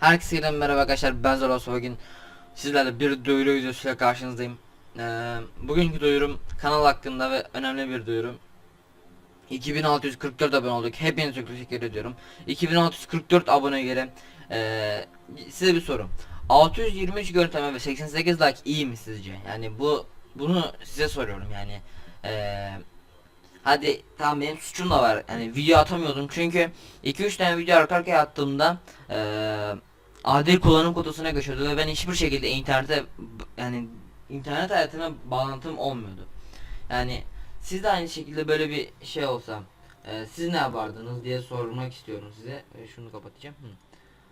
Herkese merhaba arkadaşlar ben Zoros bugün sizlerle bir duyuru videosuyla karşınızdayım. Ee, Bugünkü duyurum kanal hakkında ve önemli bir duyurum. 2644 abone olduk. Hepinize çok teşekkür ediyorum. 2644 abone göre ee, size bir sorum. 623 görüntüleme ve 88 like iyi mi sizce? Yani bu bunu size soruyorum yani. Ee, Hadi tamam benim suçum da var. Yani video atamıyordum. Çünkü 2-3 tane video arka arkaya attığımda eee adil kullanım kutusuna geçiyordu ve ben hiçbir şekilde internete yani internet hayatıma bağlantım olmuyordu. Yani siz de aynı şekilde böyle bir şey olsa eee, siz ne yapardınız diye sormak istiyorum size. E, şunu kapatacağım. Hı.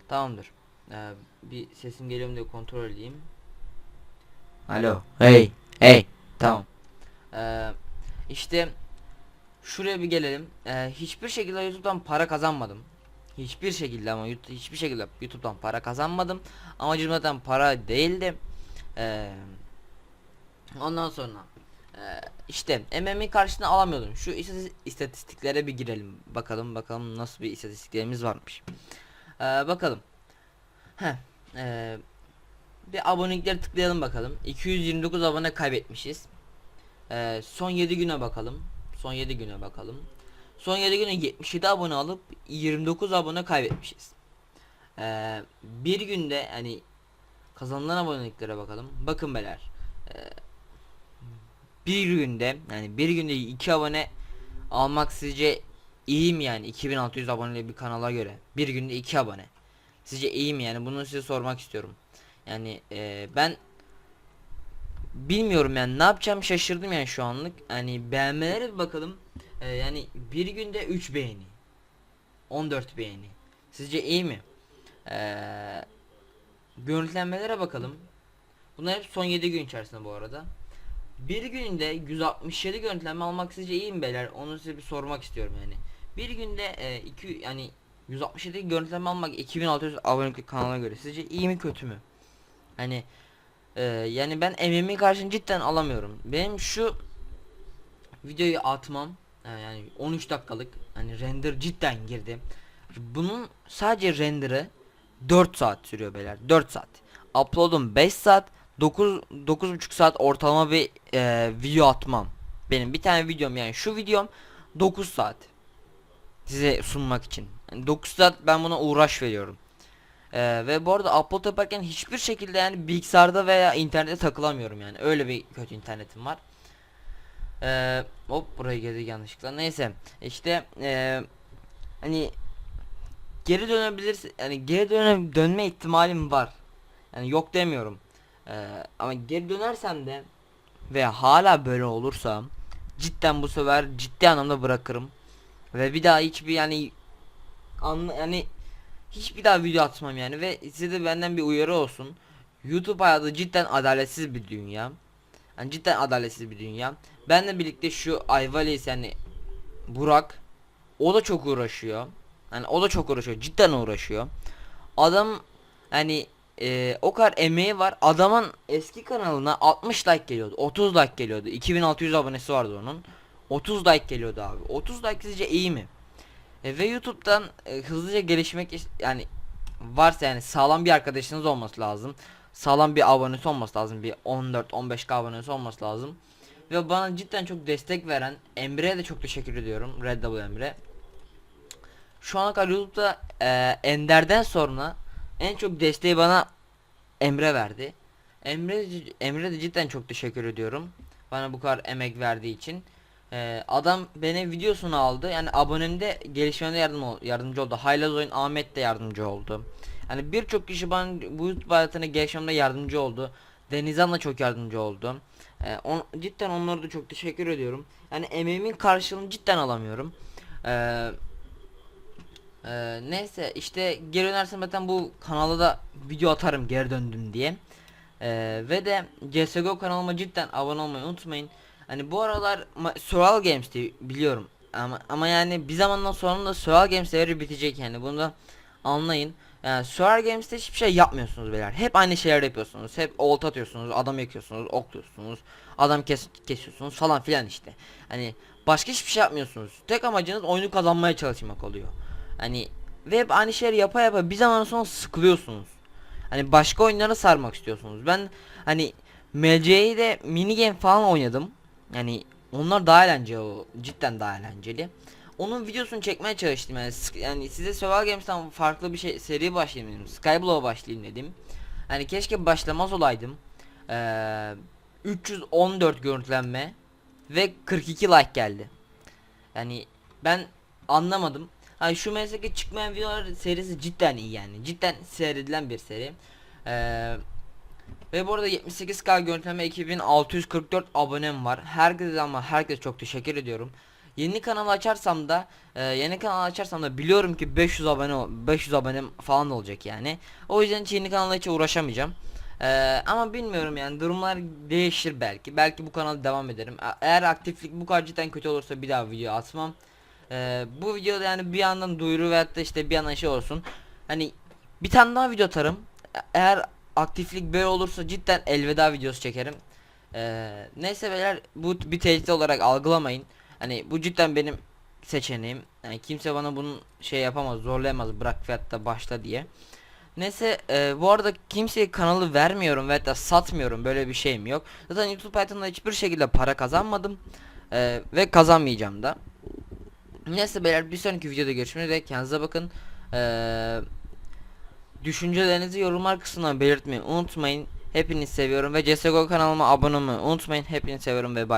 Tamamdır. Eee, bir sesim geliyor mu diye kontrol edeyim. Alo. Hey. Hey. Tamam. Eee işte Şuraya bir gelelim. Ee, hiçbir şekilde YouTube'dan para kazanmadım. Hiçbir şekilde ama YouTube, hiçbir şekilde YouTube'dan para kazanmadım. Amacım zaten para değildi. Ee, ondan sonra işte MM'i karşısına alamıyordum. Şu istatis- istatistiklere bir girelim. Bakalım bakalım nasıl bir istatistiklerimiz varmış. Ee, bakalım. Heh, e, bir abonelikleri tıklayalım bakalım. 229 abone kaybetmişiz. Ee, son 7 güne bakalım. Son 7 güne bakalım. Son 7 güne 77 abone alıp 29 abone kaybetmişiz. Ee, bir günde hani kazanılan aboneliklere bakalım. Bakın beyler. Ee, bir günde yani bir günde 2 abone almak sizce iyi mi yani 2600 aboneli bir kanala göre bir günde 2 abone sizce iyi mi yani bunu size sormak istiyorum yani e, ben bilmiyorum yani ne yapacağım şaşırdım yani şu anlık. Hani beğenmelere bir bakalım. Ee, yani bir günde 3 beğeni. 14 beğeni. Sizce iyi mi? Ee, görüntülenmelere bakalım. Bunlar hep son 7 gün içerisinde bu arada. Bir günde 167 görüntülenme almak sizce iyi mi beyler? Onu size bir sormak istiyorum yani. Bir günde e, iki yani 167 görüntülenme almak 2600 abonelik kanala göre sizce iyi mi kötü mü? Hani ee, yani ben emeğimi karşını cidden alamıyorum. Benim şu videoyu atmam e, yani 13 dakikalık hani render cidden girdi. Bunun sadece renderı 4 saat sürüyor beyler. 4 saat. Upload'um 5 saat. 9 9,5 saat ortalama bir e, video atmam. Benim bir tane videom yani şu videom 9 saat. Size sunmak için. Yani 9 saat ben buna uğraş veriyorum. Ee, ve bu arada upload yaparken hiçbir şekilde yani bilgisayarda veya internette takılamıyorum yani öyle bir kötü internetim var. Ee, hop buraya geldi yanlışlıkla. Neyse işte ee, hani geri dönebilirsin yani geri döne dönme ihtimalim var. Yani yok demiyorum. Ee, ama geri dönersem de ve hala böyle olursa cidden bu sefer ciddi anlamda bırakırım. Ve bir daha hiçbir yani anla yani hiçbir daha video atmam yani. Ve size de benden bir uyarı olsun. YouTube hayatı cidden adaletsiz bir dünya. Yani cidden adaletsiz bir dünya. Benle birlikte şu Ayvalis yani Burak o da çok uğraşıyor. Yani o da çok uğraşıyor. Cidden uğraşıyor. Adam hani e, o kadar emeği var. Adamın eski kanalına 60 like geliyordu. 30 like geliyordu. 2600 abonesi vardı onun. 30 like geliyordu abi. 30 like sizce iyi mi? E, ve YouTube'dan e, hızlıca gelişmek yani varsa yani sağlam bir arkadaşınız olması lazım. Sağlam bir abonesi olması lazım. Bir 14-15k abonesi olması lazım. Ve bana cidden çok destek veren Emre'ye de çok teşekkür ediyorum. Red Double Emre. Şu ana kadar YouTube'da e, Ender'den sonra en çok desteği bana Emre verdi. Emre Emre de cidden çok teşekkür ediyorum. Bana bu kadar emek verdiği için. Ee, adam beni videosunu aldı. Yani abonemde gelişmemde yardım yardımcı oldu. Haylaz Oyun Ahmet de yardımcı oldu. Yani birçok kişi bana bu YouTube hayatına yardımcı oldu. Denizhan da çok yardımcı oldu. Ee, on, cidden onlara da çok teşekkür ediyorum. Yani emeğimin karşılığını cidden alamıyorum. Ee, e, neyse işte geri dönersem zaten bu kanala da video atarım geri döndüm diye. Ee, ve de CSGO kanalıma cidden abone olmayı unutmayın. Hani bu aralar Survival Games diye biliyorum. Ama ama yani bir zamandan sonra da Survival Games devri bitecek yani bunu da anlayın. Yani Survival Games'te hiçbir şey yapmıyorsunuz beyler. Hep aynı şeyler yapıyorsunuz. Hep olta atıyorsunuz, adam yakıyorsunuz, okluyorsunuz, adam kes kesiyorsunuz falan filan işte. Hani başka hiçbir şey yapmıyorsunuz. Tek amacınız oyunu kazanmaya çalışmak oluyor. Hani ve hep aynı şeyleri yapa yapa bir zaman sonra sıkılıyorsunuz. Hani başka oyunlara sarmak istiyorsunuz. Ben hani MC'yi de mini game falan oynadım. Yani onlar daha eğlenceli. Cidden daha eğlenceli. Onun videosunu çekmeye çalıştım yani. Yani size Survival Games'ten farklı bir şey seri başlayayım dedim. Skyblow'a başlayayım dedim. Hani keşke başlamaz olaydım. Ee, 314 görüntülenme ve 42 like geldi. Yani ben anlamadım. Hani şu mesleke çıkmayan videolar serisi cidden iyi yani. Cidden seyredilen bir seri. Ee, ve bu arada 78k görüntüleme 2644 abonem var. Herkese ama herkese çok teşekkür ediyorum. Yeni kanal açarsam da e, yeni kanal açarsam da biliyorum ki 500 abone ol- 500 abonem falan olacak yani. O yüzden hiç yeni kanala hiç uğraşamayacağım. Ee, ama bilmiyorum yani durumlar değişir belki. Belki bu kanala devam ederim. A- Eğer aktiflik bu kadar cidden kötü olursa bir daha video atmam. Ee, bu videoda yani bir yandan duyuru veyahut da işte bir yandan şey olsun. Hani bir tane daha video atarım. E- Eğer aktiflik böyle olursa cidden elveda videosu çekerim. Ee, neyse beyler bu bir tehdit olarak algılamayın. Hani bu cidden benim seçeneğim. Yani kimse bana bunu şey yapamaz, zorlayamaz bırak da başla diye. Neyse e, bu arada kimseye kanalı vermiyorum veyahut da satmıyorum böyle bir şeyim yok. Zaten YouTube hayatımda hiçbir şekilde para kazanmadım. E, ve kazanmayacağım da. Neyse beyler bir sonraki videoda görüşmek üzere kendinize bakın. E, düşüncelerinizi yorumlar kısmına belirtmeyi unutmayın. Hepinizi seviyorum ve CSGO kanalıma abone olmayı unutmayın. Hepinizi seviyorum ve bye.